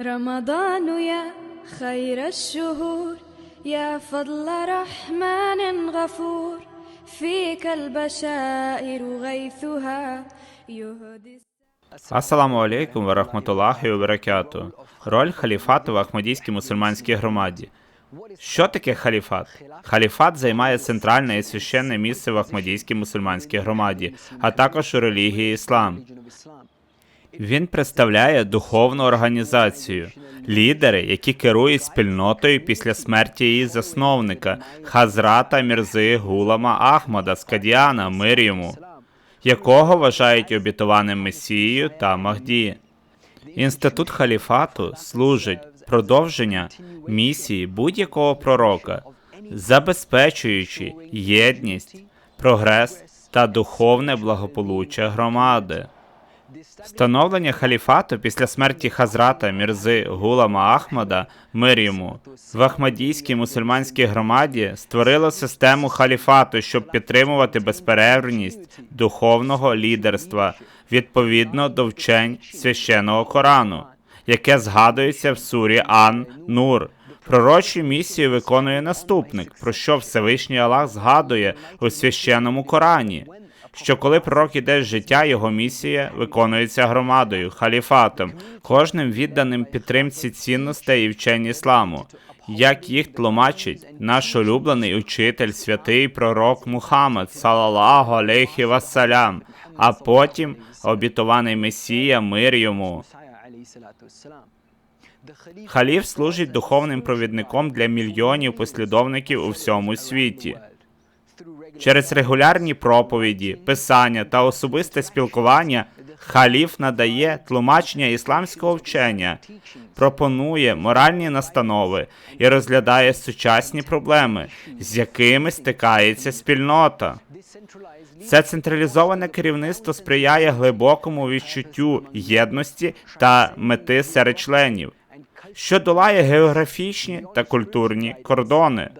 رمضان يا خير الشهور يا فضل رحمن غفور فيك البشائر غيثها يهدي Ассаламу алейкум ва рахматуллахі ва баракату. Роль халіфату в Ахмадійській мусульманській громаді. Що таке халіфат? Халіфат займає центральне і священне місце в Ахмадійській мусульманській громаді, а також у релігії іслам. Він представляє духовну організацію, лідери, які керують спільнотою після смерті її засновника Хазрата Мірзи Гулама Ахмада з Кадіана, мир йому, якого вважають обітованим Месією та Махді. Інститут халіфату служить продовження місії будь-якого пророка, забезпечуючи єдність, прогрес та духовне благополуччя громади. Встановлення халіфату після смерті Хазрата Мірзи Гулама Ахмада мир йому в Ахмадійській мусульманській громаді створило систему халіфату, щоб підтримувати безперервність духовного лідерства відповідно до вчень священного Корану, яке згадується в сурі Ан Нур. Пророчу місію виконує наступник, про що Всевишній Аллах згадує у священному Корані що коли пророк іде з життя, його місія виконується громадою, халіфатом, кожним відданим підтримці цінностей і вчень ісламу. Як їх тлумачить наш улюблений учитель, святий пророк Мухаммад, салаллаху алейхі вассалям, а потім обітований Месія, мир йому. Халіф служить духовним провідником для мільйонів послідовників у всьому світі. Через регулярні проповіді, писання та особисте спілкування халіф надає тлумачення ісламського вчення, пропонує моральні настанови і розглядає сучасні проблеми, з якими стикається спільнота. Це централізоване керівництво сприяє глибокому відчуттю єдності та мети серед членів, що долає географічні та культурні кордони.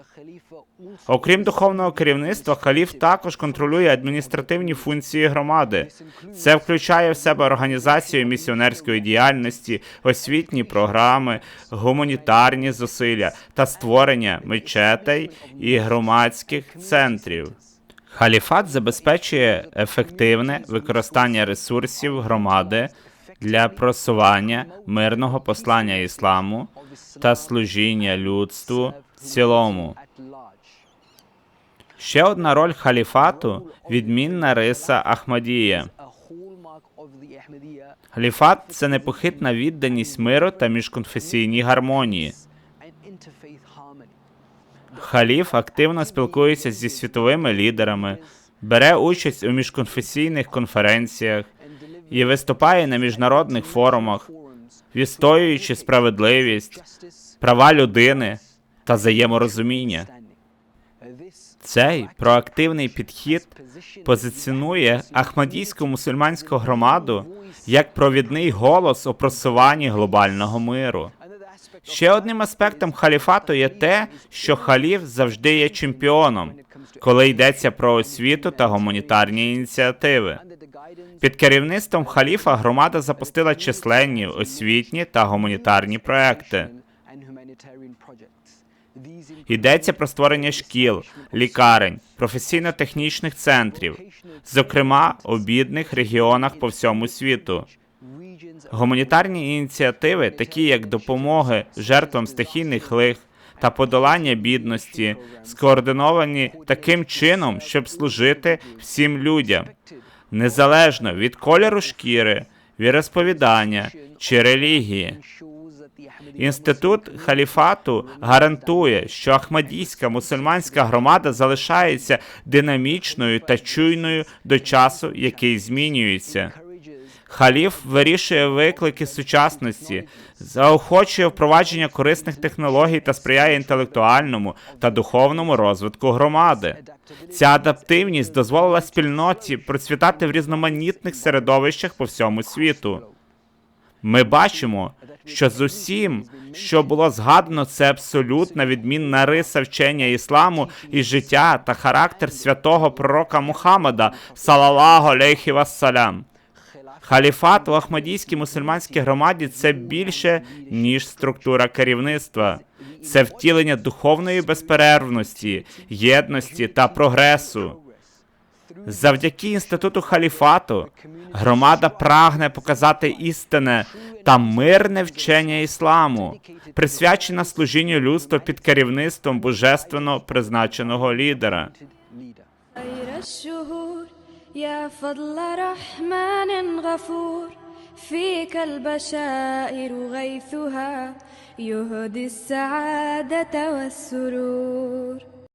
Окрім духовного керівництва, халіф також контролює адміністративні функції громади. Це включає в себе організацію місіонерської діяльності, освітні програми, гуманітарні зусилля та створення мечетей і громадських центрів. Халіфат забезпечує ефективне використання ресурсів громади для просування мирного послання ісламу та служіння людству в цілому. Ще одна роль халіфату відмінна риса Ахмадія. Халіфат це непохитна відданість миру та міжконфесійній гармонії. Халіф активно спілкується зі світовими лідерами, бере участь у міжконфесійних конференціях і виступає на міжнародних форумах, відстоюючи справедливість, права людини та взаєморозуміння. Цей проактивний підхід позиціонує Ахмадійську мусульманську громаду як провідний голос у просуванні глобального миру. Ще одним аспектом халіфату є те, що халіф завжди є чемпіоном, коли йдеться про освіту та гуманітарні ініціативи. Під керівництвом халіфа громада запустила численні освітні та гуманітарні проекти. Йдеться про створення шкіл, лікарень, професійно-технічних центрів, зокрема у бідних регіонах по всьому світу. Гуманітарні ініціативи, такі як допомоги жертвам стихійних лих та подолання бідності, скоординовані таким чином, щоб служити всім людям, незалежно від кольору шкіри, віросповідання чи релігії. Інститут халіфату гарантує, що Ахмадійська мусульманська громада залишається динамічною та чуйною до часу, який змінюється. Халіф вирішує виклики сучасності, заохочує впровадження корисних технологій та сприяє інтелектуальному та духовному розвитку громади. Ця адаптивність дозволила спільноті процвітати в різноманітних середовищах по всьому світу. Ми бачимо, що з усім, що було згадано, це абсолютна відмінна риса вчення ісламу і життя та характер святого пророка Мухаммада, салаллаху алейхі вассалям. Халіфат в Ахмадійській мусульманській громаді це більше, ніж структура керівництва. Це втілення духовної безперервності, єдності та прогресу. Завдяки інституту халіфату громада прагне показати істинне та мирне вчення ісламу, присвячене служінню людства під керівництвом божественно призначеного лідера. خير الشهور يا فضل رحمن غفور فيك البشائر غيثها يهدي السعادة والسرور